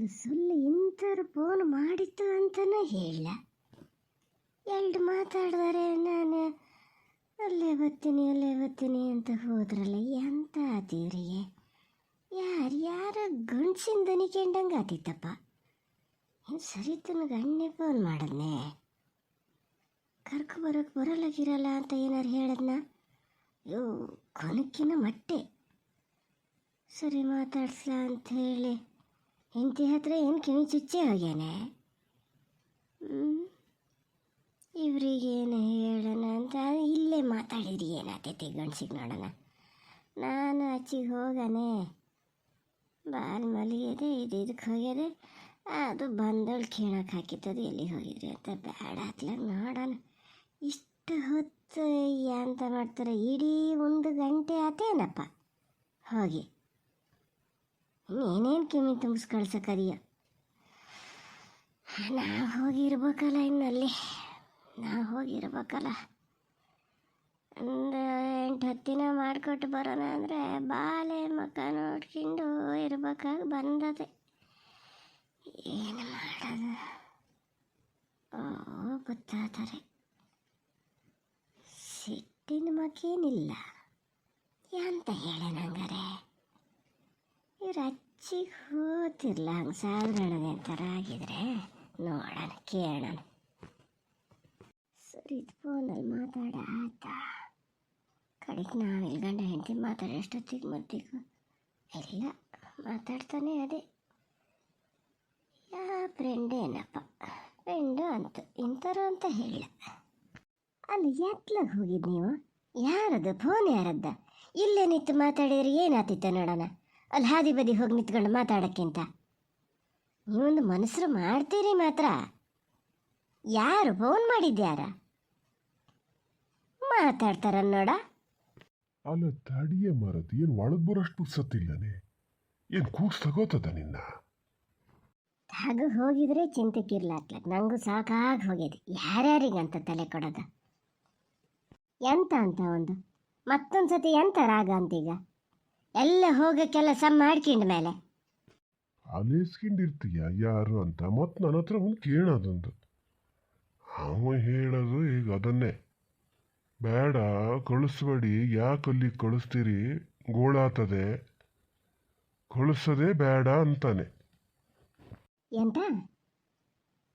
ಒಂದು ಸುಳ್ಳು ಇಂಥವ್ರು ಫೋನ್ ಮಾಡಿತ್ತು ಅಂತಲೂ ಹೇಳ. ಎರಡು ಮಾತಾಡಿದರೆ, ನಾನು ಅಲ್ಲೇ ಬರ್ತೀನಿ ಅಲ್ಲೇ ಬರ್ತೀನಿ ಅಂತ ಹೋದ್ರಲ್ಲ, ಎಂತ ಆತೀವ್ರಿಗೆ ಯಾರು, ಯಾರ ಗಂಡ್ಸಿನ ದನಿ ಕೆಂಡಂಗೆ ಆತಿತ್ತಪ್ಪ? ಏನು ಸರಿತನ ಗಣ್ಣೆ ಫೋನ್ ಮಾಡದ್ನೆ? ಕರ್ಕೊ ಬರೋಕೆ ಬರಲಾಗಿರಲ್ಲ ಅಂತ ಏನಾರು ಹೇಳದ್ನ? ಅಯ್ಯೋ ಕೊನಕ್ಕಿನ ಮಟ್ಟೆ. ಸರಿ ಮಾತಾಡ್ಸ ಅಂತ ಹೇಳಿ. ಹೆಂಡತಿ ಹತ್ರ ಏನು ಕಿವಿ ಚುಚ್ಚೆ ಹೋಗ್ಯಾನೆ? ಇವರಿಗೇನು ಹೇಳೋಣ ಅಂತ ಇಲ್ಲೇ ಮಾತಾಡಿದ್ರಿ ಏನಾಗ್ತೈತಿ ಗಂಡ್ಸಿಗೆ ನೋಡೋಣ? ನಾನು ಅಚ್ಚಿಗೆ ಹೋಗಾನೆ. ಬಾಲ್ ಮಲಗಿದೆ ಇದು ಇದಕ್ಕೆ ಹೋಗ್ಯದೆ. ಅದು ಬಂದಳು ಕೇಳಕ್ಕೆ ಹಾಕಿತ್ತದು ಎಲ್ಲಿ ಹೋಗಿದ್ರಿ ಅಂತ. ಬೇಡ ಹತ್ಲಾಗ ನೋಡೋಣ. ಇಷ್ಟು ಹೊತ್ತು ಅಂತ ಮಾಡ್ತಾರೆ. ಇಡೀ ಒಂದು ಗಂಟೆ ಆತೇನಪ್ಪ? ಹೋಗಿ. ಇನ್ನೇನೇನು ಕಿವಿ ತುಂಬಿಸ್ ಕಳ್ಸಕ್ಕದೀಯ ನಾವು ಹೋಗಿರ್ಬೇಕಲ್ಲ ಇನ್ನಲ್ಲಿ. ನಾ ಹೋಗಿರ್ಬೇಕಲ್ಲ. ಒಂದು ಎಂಟು ಹತ್ತಿನ ಮಾಡಿಕೊಟ್ಟು ಬರೋಣ ಅಂದರೆ ಬಾಲೆ ಮಕ್ಕ ನೋಡ್ಕೊಂಡು ಇರ್ಬೇಕಾಗಿ ಬಂದದೆ. ಏನು ಮಾಡೋದು? ಓ ಗೊತ್ತಾದರೆ ಸಿಟ್ಟಿನ ಮಕ್ಕೇನಿಲ್ಲ ಎಂತ ಹೇಳ ನಂಗಾರೆ ಇವ್ರು ಅಚ್ಚಿಗೆ ಹೋತಿರ್ಲ ಹಂಗೆ ಸಾಲ್ಗಣದೆ ಥರ ಆಗಿದ್ರೆ ನೋಡೋಣ, ಕೇಳೋಣ. ಸರಿ ಫೋನಲ್ಲಿ ಮಾತಾಡ, ಆಯ್ತಾ? ಕಡೆಗೆ ನಾವು ಗಂಡ ಹೆಂಡತಿ ಮಾತಾಡೋ ಎಷ್ಟೊತ್ತಿಗೆ ಮತ್ತಿಗೂ ಇಲ್ಲ ಮಾತಾಡ್ತಾನೆ ಅದೇ. ಯಾ ಫ್ರೆಂಡ್ ಏನಪ್ಪ? ಫ್ರೆಂಡು ಅಂತ ಇಂಥರು ಅಂತ ಹೇಳ. ಅಲ್ಲಿ ಎತ್ಲಾಗ ಹೋಗಿದ್ದು ನೀವು? ಯಾರದ್ದು ಫೋನ್ ಯಾರದ್ದ? ಇಲ್ಲೇನಿತ್ತು ಮಾತಾಡಿದ್ರೆ ಏನಾತಿತ್ತ ನೋಡೋಣ? ಅಲ್ಲಿ ಹಾದಿ ಬದಿ ಹೋಗಿ ನಿಂತ್ಕೊಂಡು ಮಾತಾಡೋಕ್ಕಿಂತ. ನೀವೊಂದು ಮನಸ್ಸರು ಮಾಡ್ತೀರಿ ಮಾತ್ರ. ಯಾರು ಫೋನ್ ಮಾಡಿದ್ಯಾರ? ಮಾತಾಡ್ತಾರ ನೋಡ. ಅಲ್ಲ ತಡಿಯ ಮಾರದು ಏನು ಒಳಗೆ ಬರೋಷ್ಟು ಸತ್ತಿಲ್ಲನೆ ಏನು ಕೂಸ್ ತಗೋತದ ನಿನ್ನ? ಹಾಗೆ ಹೋಗಿದ್ರೆ ಚಿಂತೆಕ್ಕಿರ್ಲಾತ್ಲಕ್ ನಂಗೂ ಸಾಕಾಗಿ ಹೋಗಿದೆ ಯಾರ್ಯಾರಿಗಂತ ತಲೆ ಕೊಡೋದ? ಎಂತ ಅಂತ ಒಂದು? ಮತ್ತೊಂದು ಸತಿ ಎಂತ ರಾಗ ಅಂತೀಗ? ಎಲ್ಲ ಹೋಗೋ ಕೆಲಸ ಮಾಡ್ಕೊಂಡ ಮೇಲೆ. ಅಲೇಸ್ಕೊಂಡಿರ್ತೀಯ ಯಾರು ಅಂತ? ಮತ್ತು ನನ್ನ ಹತ್ರ ಒಂದು ಕೇಳೋದೊಂದು ಅವ ಹೇಳೋದು ಈಗ ಅದನ್ನೇ. ಬೇಡ ಕಳಿಸ್ಬೇಡಿ. ಯಾಕೆ ಅಲ್ಲಿಗೆ ಕಳಿಸ್ತೀರಿ? ಗೋಳಾತದೆ. ಕಳಿಸೋದೇ ಬೇಡ ಅಂತಾನೆ. ಎಂತ?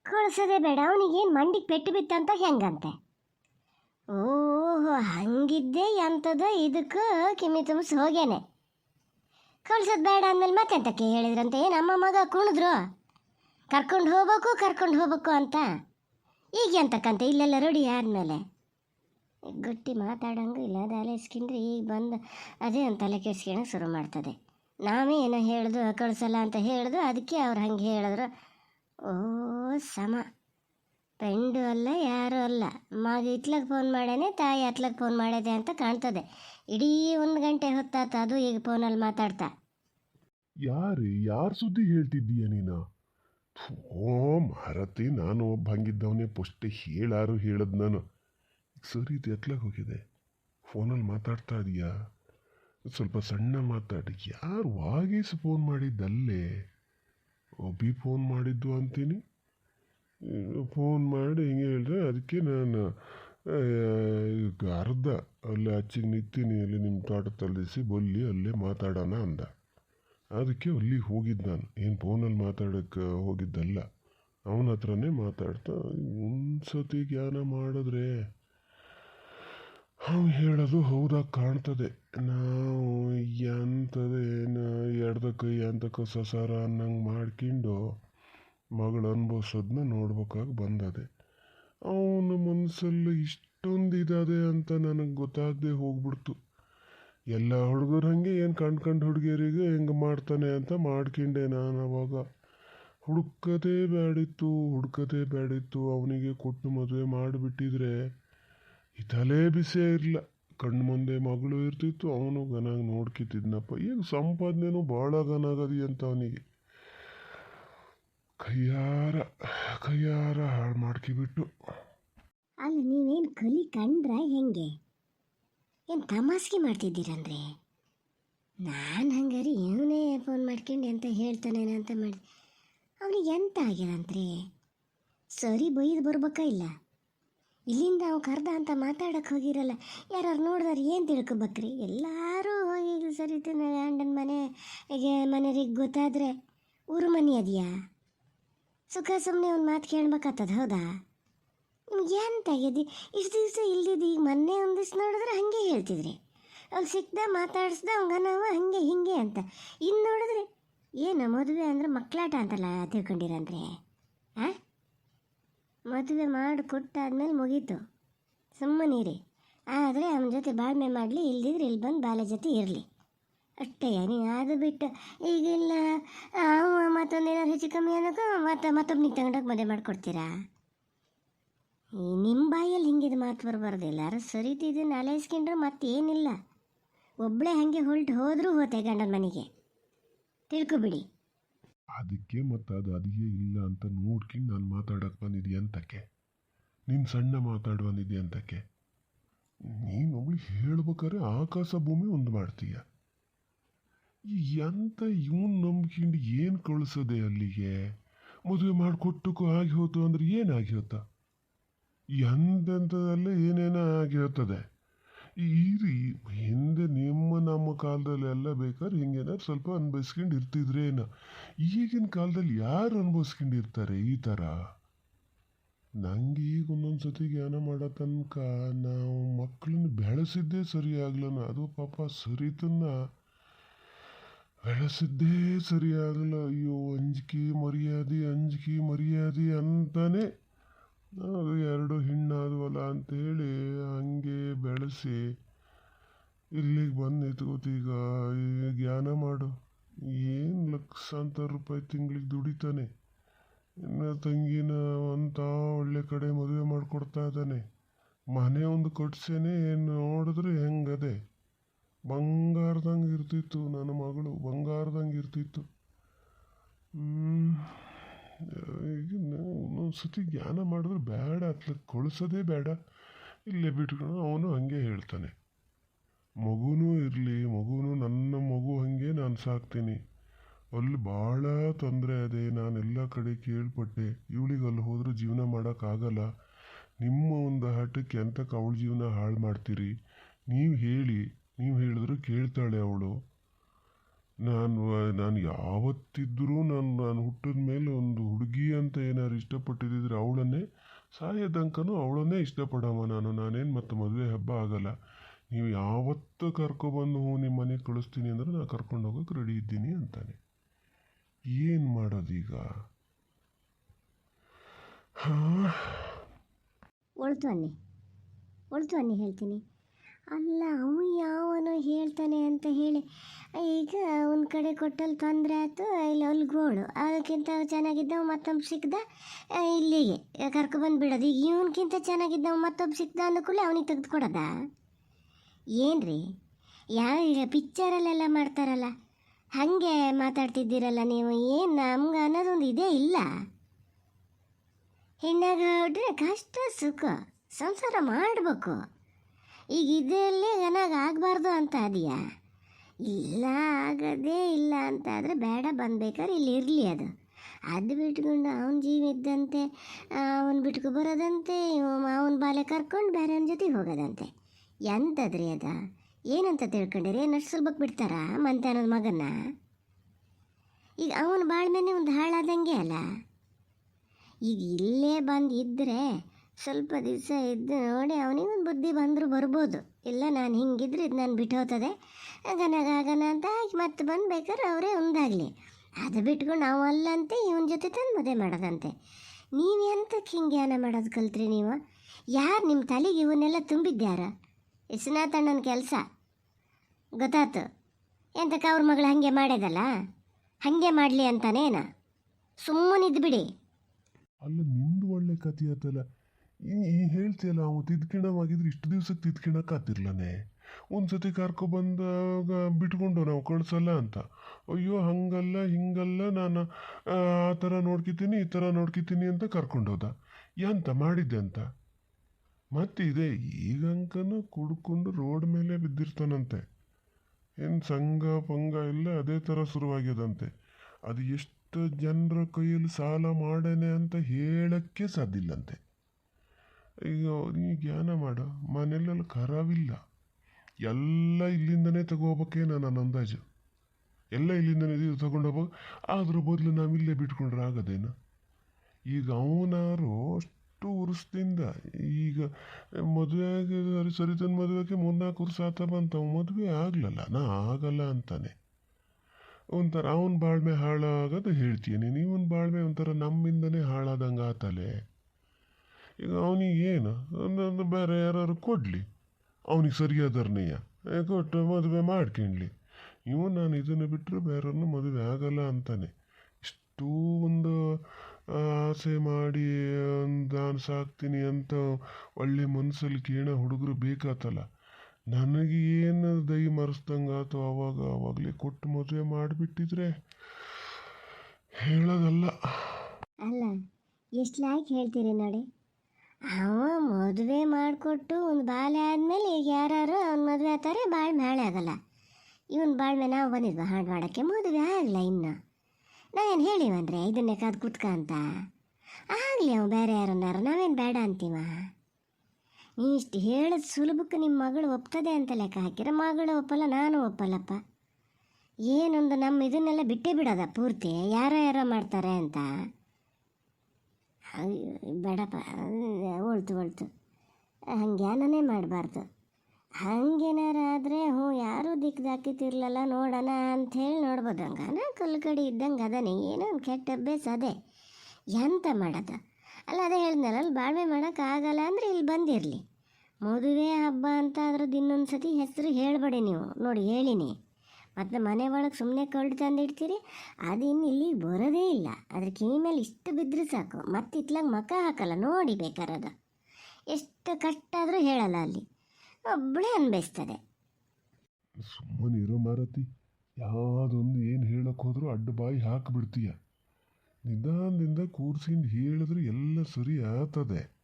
ಕಳ್ಸೋದೇ ಬೇಡ. ಅವನಿಗೇನು ಮಂಡಿಗೆ ಪೆಟ್ಟು ಬಿತ್ತಂತ ಹೆಂಗಂತೆ? ಓಹೋ ಹಂಗಿದ್ದೆ ಎಂಥದ ಇದಕ್ಕೆ ಕಿಮ್ಮಿ ತುಂಬಿಸಿ ಹೋಗ್ಯಾನೆ. ಕಳ್ಸೋದು ಬೇಡ ಅಂದಮೇಲೆ ಮತ್ತೆಂತಕ್ಕೆ ಹೇಳಿದ್ರಂತೆ? ಅಮ್ಮ ಮಗ ಕುಣಿದ್ರು. ಕರ್ಕೊಂಡು ಹೋಗ್ಬೇಕು ಕರ್ಕೊಂಡು ಹೋಗ್ಬೇಕು ಅಂತ. ಈಗ ಎಂತಕ್ಕಂತೆ ಇಲ್ಲೆಲ್ಲ ರೆಡಿ ಆದಮೇಲೆ. ಗಟ್ಟಿ ಮಾತಾಡೋಂಗು ಇಲ್ಲ. ಅಲೆಸ್ಕೊಂಡ್ರೆ ಈಗ ಬಂದು ಅದೇ ಒಂದು ತಲೆ ಕೆಡ್ಸ್ಕೊಳಕ್ಕೆ ಶುರು ಮಾಡ್ತದೆ. ನಾವೇ ಏನೋ ಹೇಳ್ದು, ಕಳಿಸಲ್ಲ ಅಂತ ಹೇಳಿದು, ಅದಕ್ಕೆ ಅವ್ರು ಹಂಗೆ ಹೇಳಿದ್ರು. ಓ ಸಮ. ಫ್ರೆಂಡು ಅಲ್ಲ, ಯಾರೂ ಅಲ್ಲ. ಮಗ ಇಟ್ಲಕ್ಕೆ ಫೋನ್ ಮಾಡೇನೆ, ತಾಯಿ ಹತ್ಲಕ್ಕೆ ಫೋನ್ ಮಾಡಿದೆ ಅಂತ ಕಾಣ್ತದೆ. ಇಡೀ ಒಂದು ಗಂಟೆ ಹೊತ್ತಾತ, ಅದು ಈಗ ಫೋನಲ್ಲಿ ಮಾತಾಡ್ತಾ. ಯಾರು, ಯಾರ ಸುದ್ದಿ ಹೇಳ್ತಿದ್ದೀಯ ನೀನು? ಓ ಮಾರತಿ, ನಾನು ಒಬ್ಬ ಹಂಗಿದ್ದವನೇ, ಪುಷ್ಟೆ ಹೇಳಾರು ಹೇಳದ್ ನಾನು. ಸರಿ, ಇದು ಎತ್ಲಕ್ಕೆ ಹೋಗಿದೆ. ಫೋನಲ್ಲಿ ಮಾತಾಡ್ತಾ ಇದೀಯಾ? ಸ್ವಲ್ಪ ಸಣ್ಣ ಮಾತಾಡಿ. ಯಾರು ವಾಗೀಸ್ ಫೋನ್ ಮಾಡಿದ್ದಲ್ಲೇ? ಒಬ್ಬಿ ಫೋನ್ ಮಾಡಿದ್ದು ಅಂತೀನಿ. ಫೋನ್ ಮಾಡಿ ಹಿಂಗೆ ಹೇಳಿದ್ರೆ ಅದಕ್ಕೆ ನಾನು ಅರ್ಧ ಅಲ್ಲಿ ಆಚಿಗೆ ನಿಂತೀನಿ, ಅಲ್ಲಿ ನಿಮ್ಮ ತೋಟ ತಲ್ಲಿಸಿ ಬಲ್ಲಿ, ಅಲ್ಲೇ ಮಾತಾಡೋಣ ಅಂದ. ಅದಕ್ಕೆ ಅಲ್ಲಿ ಹೋಗಿದ್ದು ನಾನು. ಏನು ಫೋನಲ್ಲಿ ಮಾತಾಡೋಕ್ಕೆ ಹೋಗಿದ್ದಲ್ಲ. ಅವನ ಹತ್ರನೇ ಮಾತಾಡ್ತಾ ಒಂದು ಸತಿ ಜ್ಞಾನ ಮಾಡಿದ್ರೆ ಅವ್ನು ಹೇಳೋದು ಹೌದಾಗಿ ಕಾಣ್ತದೆ. ನಾವು ಎಂಥದೇನು ಎಡ್ದ ಕೈ ಸಸಾರ ಅನ್ನಂಗೆ ಮಾಡ್ಕೊಂಡು ಮಗಳು ಅನುಭವಿಸೋದನ್ನ ನೋಡ್ಬೇಕಾಗಿ ಬಂದದೆ. ಅವನ ಮನಸ್ಸಲ್ಲಿ ಇಷ್ಟೊಂದು ಇದಾದೆ ಅಂತ ನನಗೆ ಗೊತ್ತಾಗದೆ ಹೋಗ್ಬಿಡ್ತು. ಎಲ್ಲ ಹುಡುಗರು ಹಾಗೆ ಏನು ಕಂಡ್ಕಂಡು ಹುಡುಗಿಯರಿಗೆ ಹೆಂಗೆ ಮಾಡ್ತಾನೆ ಅಂತ ಮಾಡ್ಕೊಂಡೆ ನಾನು ಅವಾಗ. ಹುಡುಕದೇ ಬೇಡಿತ್ತು ಹುಡುಕದೇ ಬೇಡಿತ್ತು ಅವನಿಗೆ ಕೊಟ್ಟು ಮದುವೆ ಮಾಡಿಬಿಟ್ಟಿದ್ರೆ ಈ ತಲೆ ಇರಲಿಲ್ಲ ಕಣ್ಣು ಮುಂದೆ ಮಗಳು ಇರ್ತಿತ್ತು, ಅವನು ಗನಾಗಿ ನೋಡ್ಕಿತಿದ್ನಪ್ಪ ಈಗ ಸಂಪಾದನೆನೂ ಭಾಳ ಗನಾಗದಿ ಅಂತ ಅವನಿಗೆ. ಕೈಯಾರ ಕೈಯಾರ ಹಾಳು ಮಾಡ್ಕಿಬಿಟ್ಟು ಅಲ್ಲ ನೀವೇನು ಕಲಿ ಕಂಡ್ರ ಹೆಂಗೆ? ಏನು ತಮಾಸ್ಗೆ ಮಾಡ್ತಿದ್ದೀರಂದ್ರೆ ನಾನು ಹಂಗಾರೆ ಇವನೇ ಫೋನ್ ಮಾಡ್ಕೊಂಡು ಅಂತ ಹೇಳ್ತಾನೇನ ಅಂತ ಮಾಡಿ. ಅವನಿಗೆ ಎಂತ ಆಗ್ಯದಂತ್ರಿ? ಸರಿ ಬೈದು ಬರ್ಬೇಕಾ ಇಲ್ಲ? ಇಲ್ಲಿಂದ ಅವ್ ಕರ್ದ ಅಂತ ಮಾತಾಡಕ್ಕೆ ಹೋಗಿರಲ್ಲ. ಯಾರು ನೋಡಿದ್ರೆ ಏನು ತಿಳ್ಕೊಬೇಕ್ರಿ? ಎಲ್ಲರೂ ಹೋಗಿ ಸರಿ ಗಂಡನ ಮನೆ ಮನೆಯವ್ರಿಗೆ ಗೊತ್ತಾದರೆ ಊರು ಮನೆ ಅದೆಯಾ? ಸುಖ ಸುಮ್ಮನೆ ಒಂದು ಮಾತು ಕೇಳ್ಬೇಕಾಗ್ತದ, ಹೌದಾ? ನಿಮ್ಗೆ ಎಂತ ಆಗ್ಯದಿ? ಇಷ್ಟು ದಿವಸ ಇಲ್ದಿದ್ದು, ಈಗ ಮೊನ್ನೆ ಒಂದು ದಿವ್ಸ ನೋಡಿದ್ರೆ ಹಾಗೆ ಹೇಳ್ತಿದ್ರಿ. ಅವ್ನು ಸಿಕ್ದ, ಮಾತಾಡಿಸ್ದ ಅವಂಗ ನಾವು ಹಾಗೆ ಹಿಂಗೆ ಅಂತ. ಇನ್ನು ನೋಡಿದ್ರೆ ಏನು ಮದುವೆ ಅಂದ್ರೆ ಮಕ್ಕಳಾಟ ಅಂತಲ್ಲ ತಿಳ್ಕೊಂಡಿರಂದ್ರೆ? ಆ? ಮದುವೆ ಮಾಡಿ ಕೊಟ್ಟಾದ್ಮೇಲೆ ಮುಗೀತು. ಸುಮ್ಮನಿರಿ. ಆದರೆ ಅವನ ಜೊತೆ ಬಾಳ್ಮೆ ಮಾಡಲಿ, ಇಲ್ದಿದ್ರೆ ಇಲ್ಲಿ ಬಂದು ಬಾಲ ಜೊತೆ ಇರಲಿ. ಅಷ್ಟೇ ಅದು ಬಿಟ್ಟು ಈಗಿಲ್ಲ. ಮತ್ತೊಂದೇನಾದ್ರು ಹೆಚ್ಚು ಕಮ್ಮಿ ಅನ್ನೋದು ಮತ್ತೆ ಮತ್ತೊಬ್ಬನಿಗೆ ತಗೊಂಡೋಗಿ ಮದುವೆ ಮಾಡಿಕೊಡ್ತೀರಾ? ನಿಮ್ಮ ಬಾಯಲ್ಲಿ ಹಿಂಗಿದ ಮಾತು ಬರಬಾರ್ದು, ಎಲ್ಲಾರು ಸರಿತಿದ್ದು ಅಲೈಸ್ಕೊಂಡ್ರೆ ಮತ್ತೇನಿಲ್ಲ. ಒಬ್ಬಳೇ ಹಾಗೆ ಹೊಲ್ಟು ಹೋದರೂ ಹೋತೆ ಗಂಡನ ಮನೆಗೆ. ತಿಳ್ಕೊಬಿಡಿ ಅದಕ್ಕೆ ಮತ್ತೆ ಅದು ಅದಿಗೆ ಇಲ್ಲ ಅಂತ ನೋಡ್ಕೊಂಡು ನಾನು ಮಾತಾಡಕ್ಕೆ ಬಂದಿದ್ದೆ ಅಂತಕ್ಕೆ. ನೀನು ಸಣ್ಣ ಮಾತಾಡು ಬಂದಿದ್ದೆ ಅಂತಕ್ಕೆ. ನೀನು ಒಬ್ಳಿಗೆ ಹೇಳ್ಬೇಕಾದ್ರೆ ಆಕಾಶ ಭೂಮಿ ಒಂದು ಮಾಡ್ತೀಯ. ಎಂತ ಇವನ್ ನಂಬ್ಕೊಂಡು ಏನು ಕಳಿಸೋದೆ ಅಲ್ಲಿಗೆ? ಮದುವೆ ಮಾಡಿಕೊಟ್ಟಕ್ಕೂ ಆಗಿ ಹೋತು ಅಂದ್ರೆ ಏನಾಗಿ ಹೋತ? ಎಂತೆಂಥದಲ್ಲೇ ಏನೇನೋ ಆಗಿ ಹೋಗ್ತದೆ ಈ ರೀ, ಹಿಂದೆ ನಿಮ್ಮ ನಮ್ಮ ಕಾಲದಲ್ಲೆಲ್ಲ ಬೇಕಾದ್ರೆ ಹಿಂಗೇನಾದ್ರು ಸ್ವಲ್ಪ ಅನ್ಭವಿಸ್ಕೊಂಡು ಇರ್ತಿದ್ರೇನೋ ಈಗಿನ ಕಾಲದಲ್ಲಿ ಯಾರು ಅನುಭವಿಸ್ಕೊಂಡಿರ್ತಾರೆ ಈ ಥರ? ನಂಗೆ ಈಗ ಒಂದೊಂದು ಸತಿ ಜ್ಞಾನ ಮಾಡೋ ತನಕ ನಾವು ಮಕ್ಕಳನ್ನ ಬೆಳೆಸಿದ್ದೇ ಸರಿ ಆಗ್ಲನ ಅದು ಪಾಪ ಸರಿತನ್ನ ಬೆಳೆಸಿದ್ದೇ ಸರಿಯಾಗಲ್ಲ. ಅಯ್ಯೋ, ಅಂಜಿಕೆ ಮರ್ಯಾದೆ ಅಂಜಿಕೆ ಮರ್ಯಾದೆ ಅಂತಾನೆ ಎರಡು ಹೆಣ್ಣಾದವಲ್ಲ ಅಂತೇಳಿ ಹಂಗೆ ಬೆಳೆಸಿ ಇಲ್ಲಿಗೆ ಬಂದು ನಿಂತ್ಕೋತೀಗ ಜ್ಞಾನ ಮಾಡು. ಏನು ಲಕ್ಷಾಂತರ ರೂಪಾಯಿ ತಿಂಗಳಿಗೆ ದುಡಿತಾನೆ. ಇನ್ನು ತಂಗಿನ ಅಂತ ಒಳ್ಳೆ ಕಡೆ ಮದುವೆ ಮಾಡಿಕೊಡ್ತಾ ಇದ್ದಾನೆ. ಮನೆ ಒಂದು ಕಟ್ಸೇನೆ, ನೋಡಿದ್ರೆ ಹೆಂಗದೆ. ಬಂಗಾರದಂಗೆ ಇರ್ತಿತ್ತು ನನ್ನ ಮಗಳು, ಬಂಗಾರದಂಗೆ ಇರ್ತಿತ್ತು. ಈಗ ಒಂದೊಂದು ಸತಿ ಜ್ಞಾನ ಮಾಡಿದ್ರೆ ಬೇಡ ಅತ್ಲಕ್ಕೆ ಕೊಳಿಸೋದೇ ಬೇಡ. ಇಲ್ಲೇ ಬಿಟ್ಕೊಂಡು ಅವನು ಹಂಗೆ ಹೇಳ್ತಾನೆ. ಮಗುನೂ ಇರಲಿ, ಮಗುನು ನನ್ನ ಮಗು ಹಾಗೆ ನಾನು ಸಾಕ್ತೀನಿ. ಅಲ್ಲಿ ಭಾಳ ತೊಂದರೆ ಅದೇ ಎಲ್ಲ ಕಡೆ ಕೇಳ್ಪಟ್ಟೆ. ಇವಳಿಗೆ ಅಲ್ಲಿ ಹೋದ್ರೆ ಜೀವನ ಮಾಡೋಕ್ಕಾಗಲ್ಲ. ನಿಮ್ಮ ಒಂದು ಹಠಕ್ಕೆ ಎಂತಕ್ಕೆ ಅವಳ ಜೀವನ ಹಾಳು ಮಾಡ್ತೀರಿ? ನೀವು ಹೇಳಿ. ನೀವು ಹೇಳಿದ್ರು ಕೇಳ್ತಾಳೆ ಅವಳು. ನಾನು ನಾನು ಯಾವತ್ತಿದ್ದರೂ ನಾನು ನಾನು ಹುಟ್ಟಿದ ಮೇಲೆ ಒಂದು ಹುಡುಗಿ ಅಂತ ಏನಾದ್ರು ಇಷ್ಟಪಟ್ಟಿದ್ದಿದ್ರೆ ಅವಳನ್ನೇ ಸಾಯೋದಂಕನೂ ಅವಳನ್ನೇ ಇಷ್ಟಪಡಮ್ಮ ನಾನು. ನಾನೇನು ಮತ್ತೆ ಮದುವೆ ಹಬ್ಬ ಆಗಲ್ಲ. ನೀವು ಯಾವತ್ತು ಕರ್ಕೊಬಂದು ನಿಮ್ಮ ಮನೆಗೆ ಕಳಿಸ್ತೀನಿ ಅಂದ್ರೆ ನಾನು ಕರ್ಕೊಂಡು ಹೋಗೋಕೆ ರೆಡಿ ಇದ್ದೀನಿ ಅಂತಾನೆ. ಏನು ಮಾಡೋದೀಗ? ಒಳ್ತು ಅನ್ನಿ ಒಳ್ತು ಅನ್ನಿ ಹೇಳ್ತೀನಿ. ಅಲ್ಲ ಅವ ಯಾವನೋ ಹೇಳ್ತಾನೆ ಅಂತ ಹೇಳಿ. ಈಗ ಒಂದು ಕಡೆ ಕೊಟ್ಟಲ್ಲಿ ತೊಂದರೆ ಆಯಿತು ಇಲ್ಲಿ ಅಲ್ಲಿ ಗೋಳು ಅದಕ್ಕಿಂತ ಚೆನ್ನಾಗಿದ್ದವ ಮತ್ತೊಬ್ಬ ಸಿಕ್ದ ಆ, ಇಲ್ಲಿಗೆ ಕರ್ಕೊಬಂದು ಬಿಡೋದು. ಈಗ ಇವನಕ್ಕಿಂತ ಚೆನ್ನಾಗಿದ್ದವ ಮತ್ತೊಬ್ಬ ಸಿಕ್ದ ಅಂದ ಕೂಡಲೇ ಅವನಿಗೆ ತೆಗೆದು ಕೊಡೋದ? ಏನ್ರಿ? ಯಾವ ಈಗ ಪಿಕ್ಚರಲ್ಲೆಲ್ಲ ಮಾಡ್ತಾರಲ್ಲ ಹಾಗೆ ಮಾತಾಡ್ತಿದ್ದೀರಲ್ಲ ನೀವು ಏನು ನಮ್ಗೆ ಅನ್ನೋದೊಂದು ಇದೇ ಇಲ್ಲ. ಹೆಣ್ಣಾಗ ಹೊಡ್ರೆ ಕಷ್ಟ ಸುಖ ಸಂಸಾರ ಮಾಡಬೇಕು. ಈಗ ಇದರಲ್ಲಿ ನನಗೆ ಆಗಬಾರ್ದು ಅಂತ ಅದೆಯಾ? ಇಲ್ಲ ಆಗದೇ ಇಲ್ಲ ಅಂತ ಆದರೆ ಬೇಡ, ಬಂದ್ಬೇಕಾದ್ರೆ ಇಲ್ಲಿ ಇರಲಿ ಅದು. ಅದು ಬಿಟ್ಕೊಂಡು ಅವನ ಜೀವ ಇದ್ದಂತೆ ಅವನು ಬಿಟ್ಕೊ ಬರೋದಂತೆ ಅವನ ಬಾಲೆ ಕರ್ಕೊಂಡು ಬೇರೆಯವ್ನ ಜೊತೆ ಹೋಗೋದಂತೆ. ಎಂಥದ್ರಿ ಅದ? ಏನಂತ ತಿಳ್ಕೊಂಡಿರಿ? ಏನಷ್ಟು ಸುಲಭಕ್ಕೆ ಬಿಡ್ತಾರಾ ಮಂತೆ ಅನ್ನೋದು ಮಗನ ಈಗ ಅವನು ಬಾಳ್ಮೇನೆ ಒಂದು ಹಾಳಾದಂಗೆ ಅಲ್ಲ? ಈಗ ಇಲ್ಲೇ ಬಂದು ಇದ್ದರೆ ಸ್ವಲ್ಪ ದಿವಸ ಇದ್ದು ನೋಡಿ, ಅವನಿಗೊಂದು ಬುದ್ಧಿ ಬಂದರೂ ಬರ್ಬೋದು. ಇಲ್ಲ, ನಾನು ಹಿಂಗಿದ್ರೆ ಇದು ನಾನು ಬಿಟ್ಟು ಹೋಗ್ತದೆ ಆಗನಾಗ ಆಗನ ಅಂತ ಮತ್ತೆ ಬಂದು ಬೇಕಾದ್ರೆ ಅವರೇ ಒಂದಾಗಲಿ. ಅದು ಬಿಟ್ಕೊಂಡು ನಾವು ಅಲ್ಲಂತೆ ಇವನ ಜೊತೆ ತಂದು ಮದುವೆ ಮಾಡೋದಂತೆ. ನೀವು ಎಂತಕ್ಕೆ ಹಿಂಗೆ ಜ್ಞಾನ ಮಾಡೋದು ಕಲ್ತ್ರಿ ನೀವು? ಯಾರು ನಿಮ್ಮ ತಲೆಗೆ ಇವನ್ನೆಲ್ಲ ತುಂಬಿದ್ಯಾರ? ಇಸ್ನಾಥಣ್ಣನ ಕೆಲಸ? ಗೊತ್ತಾತು. ಎಂತಕ್ಕೆ ಅವ್ರ ಮಗಳು ಹಾಗೆ ಮಾಡ್ಯದಲ್ಲ? ಹಾಗೆ ಮಾಡಲಿ ಅಂತಾನೇನ? ಸುಮ್ಮನಿದ್ದು ಬಿಡಿ. ಅಲ್ಲ, ನಿಂದು ಒಳ್ಳೆ ಕಥೆ ಆತಲ್ಲ. ಈ ಈ ಅವ ತಿದ್ಕಿಣವಾಗಿದ್ರೆ ಇಷ್ಟು ದಿವ್ಸಕ್ಕೆ ತಿದ್ಕಿಣಕ್ಕಾತಿರ್ಲನೆ ಒಂದು ಸತಿ ಕರ್ಕೊಬಂದಾಗ ಬಿಟ್ಕೊಂಡು ನಾವು, ಕಳ್ಸಲ್ಲ ಅಂತ. ಅಯ್ಯೋ, ಹಂಗಲ್ಲ, ಹಿಂಗಲ್ಲ, ನಾನು, ಆ ಥರ ನೋಡ್ಕಿತೀನಿ, ಈ ಥರ ನೋಡ್ಕಿತೀನಿ ಅಂತ ಕರ್ಕೊಂಡೋದ. ಎಂತ ಮಾಡಿದ್ದೆ ಅಂತ? ಮತ್ತೆ ಇದೆ ಈಗಂಕನೂ ಕುಡ್ಕೊಂಡು ರೋಡ್ ಮೇಲೆ ಬಿದ್ದಿರ್ತಾನಂತೆ. ಏನು ಸಂಘ ಪಂಗ ಎಲ್ಲ ಅದೇ ಥರ ಶುರುವಾಗ್ಯದಂತೆ. ಅದು ಎಷ್ಟು ಜನರ ಕೈಯಲ್ಲಿ ಸಾಲ ಮಾಡೇನೆ ಅಂತ ಹೇಳಕ್ಕೆ ಸಾಧ್ಯಲ್ಲಂತೆ ಈಗ ನೀ ಜ್ಞಾನ ಮಾಡ. ಮನೆಯಲ್ಲೆಲ್ಲ ಖರಾವಿಲ್ಲ ಎಲ್ಲ ಇಲ್ಲಿಂದನೇ ತಗೋಬೇಕೇ ನನ್ನ ಅಂದಾಜು. ಎಲ್ಲ ಇಲ್ಲಿಂದನೇ ತಗೊಂಡು ಹೋಗ್ಬೇಕು. ಅದ್ರ ಬದಲು ನಾವಿಲ್ಲೇ ಬಿಟ್ಕೊಂಡ್ರೆ ಆಗೋದೇನು? ಈಗ ಅವನಾರು ಅಷ್ಟು ವರ್ಷದಿಂದ ಈಗ ಮದುವೆ ಸರಿ ಸರಿತನ ಮದುವೆಗೆ ಮೂರ್ನಾಲ್ಕು ವರ್ಷ ಆತ ಬಂತ ಮದುವೆ ಆಗ್ಲಲ್ಲ, ನಾ ಆಗಲ್ಲ ಅಂತಾನೆ. ಒಂಥರ ಅವನ ಬಾಳ್ಮೆ ಹಾಳಾಗೋದು ಹೇಳ್ತೀನಿ. ನೀವನ್ ಬಾಳ್ಮೆ ಒಂಥರ ನಮ್ಮಿಂದನೇ ಹಾಳಾದಂಗೆ ಆತಲೆ. ಈಗ ಅವನಿಗೆ ಏನು? ಒಂದೊಂದು ಬೇರೆ ಯಾರು ಕೊಡಲಿ. ಅವನಿಗೆ ಸರಿಯಾದರ್ನೆಯ ಕೊಟ್ಟು ಮದುವೆ ಮಾಡ್ಕೊಂಡ್ಲಿ. ಇವನು ನಾನು ಇದನ್ನು ಬಿಟ್ಟರೆ ಬೇರೆಯವ್ರನ್ನ ಮದುವೆ ಆಗಲ್ಲ ಅಂತಾನೆ. ಇಷ್ಟೂ ಒಂದು ಆಸೆ ಮಾಡಿ ನಾನು ಸಾಕ್ತೀನಿ ಅಂತ ಒಳ್ಳೆ ಮನಸ್ಸಲ್ಲಿ ಕೇಣ ಹುಡುಗರು ಬೇಕಾತಲ್ಲ. ನನಗೆ ಏನು ದೈ ಮರೆಸ್ದಂಗಾತು ಅವಾಗ ಆವಾಗಲೇ ಕೊಟ್ಟು ಮದುವೆ ಮಾಡಿಬಿಟ್ಟಿದ್ರೆ ಹೇಳೋದಲ್ಲ. ಅಲ್ಲ, ಎಷ್ಟು ಲಾಯ್ಕ್ ಹೇಳ್ತೀರಿ ನೋಡಿ ಅವ ಮದುವೆ ಮಾಡಿಕೊಟ್ಟು ಒಂದು ಬಾಳೆ ಆದಮೇಲೆ ಈಗ ಯಾರು ಅವ್ನ ಮದುವೆ ಆತಾರೆ ಭಾಳ ಮೇಳೆ ಆಗಲ್ಲ. ಇವನ್ ಬಾಳ್ಮೆ ನಾವು ಬಂದಿದ್ವ, ಹಾಡು ಮಾಡೋಕ್ಕೆ ಮದುವೆ ಆಗಲ್ಲ ಇನ್ನು. ನಾವೇನು ಹೇಳಿವಂದ್ರೆ ಇದನ್ನೇ ಕಾದು ಕುತ್ಕ ಅಂತ? ಆಗಲಿ ಅವ ಬೇರೆ ಯಾರನ್ನಾರು, ನಾವೇನು ಬೇಡ ಅಂತೀವ? ನೀ ಇಷ್ಟು ಹೇಳೋದು ಸುಲಭಕ್ಕೆ ನಿಮ್ಮ ಮಗಳು ಒಪ್ತದೆ ಅಂತ ಲೆಕ್ಕ ಹಾಕಿರ ಮಗಳು ಒಪ್ಪಲ್ಲ, ನಾನು ಒಪ್ಪಲ್ಲಪ್ಪ. ಏನೊಂದು ನಮ್ಮ ಇದನ್ನೆಲ್ಲ ಬಿಟ್ಟೇ ಬಿಡೋದ ಪೂರ್ತಿ? ಯಾರೋ ಯಾರೋ ಮಾಡ್ತಾರೆ ಅಂತ? ಬೇಡಪ್ಪ ಒಳ್ತು ಒಳ್ತು. ಹಂಗ್ಯಾನೇ ಮಾಡಬಾರ್ದು. ಹಂಗೇನಾರ ಆದರೆ ಹ್ಞೂ, ಯಾರೂ ದಿಕ್ದಾಕಿತಿರ್ಲಲ್ಲ ನೋಡೋಣ ಅಂಥೇಳಿ ನೋಡ್ಬೋದು. ಹಂಗಾನ ಕಡೆ ಇದ್ದಂಗೆ ಅದನೇ ಏನೋ ಒಂದು ಕೆಟ್ಟ ಅಭ್ಯಾಸ ಅದೇ. ಎಂತ ಮಾಡೋದು? ಅಲ್ಲ, ಅದೇ ಹೇಳಿದ್ನಲ್ಲ, ಅಲ್ಲಿ ಬಾಳ್ವೆ ಮಾಡೋಕ್ಕಾಗಲ್ಲ ಅಂದರೆ ಇಲ್ಲಿ ಬಂದಿರಲಿ. ಮದುವೆ ಹಬ್ಬ ಅಂತ ಅದ್ರದ್ದು ಇನ್ನೊಂದು ಸತಿ ಹೆಸರು ಹೇಳಬೇಡಿ ನೀವು. ನೋಡಿ, ಹೇಳಿನಿ. ಮತ್ತು ಮನೆ ಒಳಗೆ ಸುಮ್ಮನೆ ಕಳ್ಳು ತಂದಿಡ್ತೀರಿ ಅದು ಇನ್ನು ಇಲ್ಲಿ ಬರೋದೇ ಇಲ್ಲ. ಅದ್ರ ಕಿವಿ ಮೇಲೆ ಇಷ್ಟು ಬಿದ್ದರೆ ಸಾಕು. ಮತ್ತೆ ಇತ್ಲಾಗ ಮಕ ಹಾಕಲ್ಲ. ನೋಡಿ ಬೇಕಾರದು. ಎಷ್ಟು ಕಷ್ಟಾದರೂ ಹೇಳಲ್ಲ ಅಲ್ಲಿ. ಒಬ್ಬಳೇ ಅನ್ಬಯಸ್ತದೆ ಸುಮ್ಮನೆ ಇರೋ ಮಾರತಿ. ಯಾವುದೊಂದು ಏನು ಹೇಳಕ್ಕೆ ಹೋದರೂ ಅಡ್ಡ ಬಾಯಿ ಹಾಕಿಬಿಡ್ತೀಯ. ನಿಧಾನದಿಂದ ಕೂರ್ಸಿಂದ ಹೇಳಿದ್ರೆ ಎಲ್ಲ ಸರಿ ಆಗ್ತದೆ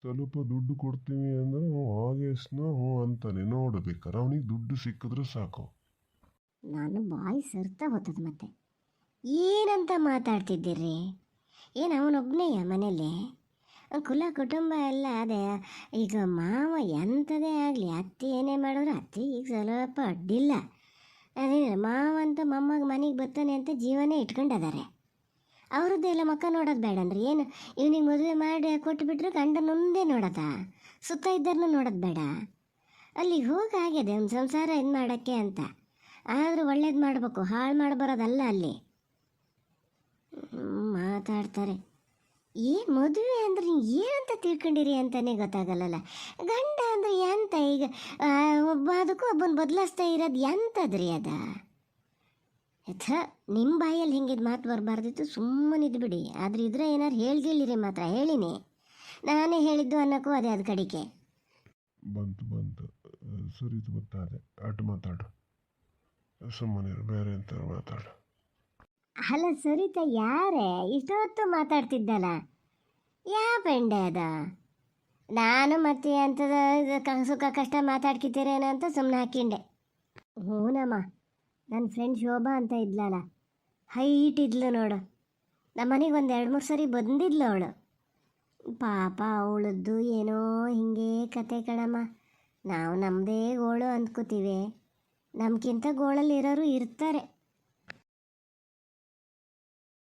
ಸ್ವಲ್ಪ ದುಡ್ಡು ಕೊಡ್ತೀವಿ ಅಂದ್ರೆ, ಹ್ಞೂ ಆಗೇಸ್ನ ಹ್ಞೂ ಅಂತಾನೆ. ನೋಡ್ಬೇಕಾರೆ ಅವನಿಗೆ ದುಡ್ಡು ಸಿಕ್ಕಿದ್ರೆ ಸಾಕು. ನಾನು ಬಾಯಿ ಸರ್ತಾ ಹೋತದ ಮತ್ತೆ. ಏನಂತ ಮಾತಾಡ್ತಿದ್ದೀರಿ? ಏನು ಅವನೊಬ್ಬನೇಯ ಮನೇಲಿ? ಕುಲ ಕುಟುಂಬ ಎಲ್ಲ ಅದೇ. ಈಗ ಮಾವ ಎಂಥದೇ ಆಗಲಿ, ಅತ್ತೆ ಏನೇ ಮಾಡಿದ್ರು ಅತ್ತೆ ಈಗ ಸ್ವಲ್ಪ ಅಡ್ಡಿಲ್ಲ. ಅದೇ ಮಾವ ಅಂತ ಮೊಮ್ಮಗ ಮನೆಗೆ ಬರ್ತಾನೆ ಅಂತ ಜೀವನೇ ಇಟ್ಕೊಂಡಿದ್ದಾರೆ ಅವ್ರದ್ದೆಲ್ಲ ಮಕ್ಕ ನೋಡೋದು ಬೇಡ ಅಂದ್ರೆ ಏನು? ಇವನಿಗೆ ಮದುವೆ ಮಾಡಿ ಕೊಟ್ಬಿಟ್ರೆ ಗಂಡನೊಂದೇ ನೋಡೋದ? ಸುತ್ತ ಇದ್ದರನ್ನು ನೋಡೋದು ಬೇಡ? ಅಲ್ಲಿ ಹೋಗಾಗಿದೆ ಒಂದು ಸಂಸಾರ ಇದು ಮಾಡೋಕ್ಕೆ ಅಂತ. ಆದರೂ ಒಳ್ಳೇದು ಮಾಡಬೇಕು, ಹಾಳು ಮಾಡಬರೋದಲ್ಲ ಅಲ್ಲಿ. ಮಾತಾಡ್ತಾರೆ. ಏ ಮದುವೆ ಅಂದ್ರೆ ಏನಂತ ತಿಳ್ಕೊಂಡಿರಿ ಅಂತಲೇ ಗೊತ್ತಾಗಲ್ಲಲ್ಲ? ಗಂಡ ಅಂದ್ರೆ ಎಂತ ಈಗ? ಒಬ್ಬ, ಅದಕ್ಕೂ ಒಬ್ಬನ ಬದಲಾಯಿಸ್ತಾ ಇರೋದು ಎಂಥದ್ರಿ ಅದ? ಯಥ ನಿಮ್ಮ ಬಾಯಲ್ಲಿ ಹಿಂಗಿದ್ ಮಾತು ಬರಬಾರ್ದಿತ್ತು ಸುಮ್ಮನಿದ್ದು ಬಿಡಿ. ಆದ್ರೆ ಇದ್ರೆ ಏನಾರು ಹೇಳ್ಗಿಲ್ಲಿರಿ ಮಾತ್ರ ಹೇಳಿನಿ. ನಾನೇ ಹೇಳಿದ್ದು ಅನ್ನೋಕ್ಕೂ ಅದೇ ಅದು ಕಡಿಕೆ. ಬಂತು ಬಂತು. ಸರಿ ಗೊತ್ತಾದೆ ಅಟ್ ಮಾತಾಡು. ಸುಮ್ಮನೆ ಬೇರೆ ಅಂತ ಮಾತಾಡು. ಅಲ್ಲ ಸರಿತ ಯಾರೇ? ಇಷ್ಟೊತ್ತು ಮಾತಾಡ್ತಿದ್ದಲ್ಲ. ಯಾವ ಪೆಂಡೆ ಅದ? ನಾನು ಮತ್ತೆ ಅಂಥದ್ದು ಸುಖ ಕಷ್ಟ ಮಾತಾಡ್ಕಿತೀರೇನೋ ಅಂತ ಸುಮ್ಮನೆ ಹಾಕಿಂಡೆ. ಹ್ಞೂನಮ್ಮ ನನ್ನ ಫ್ರೆಂಡ್ ಶೋಭಾ ಅಂತ ಇದ್ಲಲ್ಲ ಹೈಟ್ ಇದ್ಲು ನೋಡು. ನಮ್ಮ ಮನೆಗೆ ಒಂದು ಎರಡು ಮೂರು ಸರಿ ಬಂದಿದ್ಲು ಅವಳು. ಪಾಪ ಅವಳದ್ದು ಏನೋ ಹಿಂಗೆ ಕತೆ ಕಣಮ್ಮ. ನಾವು ನಮ್ಮದೇ ಗೋಳು ಅಂದ್ಕೋತೀವಿ. ನಮ್ಗಿಂತ ಗೋಳಲ್ಲಿರೋರು ಇರ್ತಾರೆ.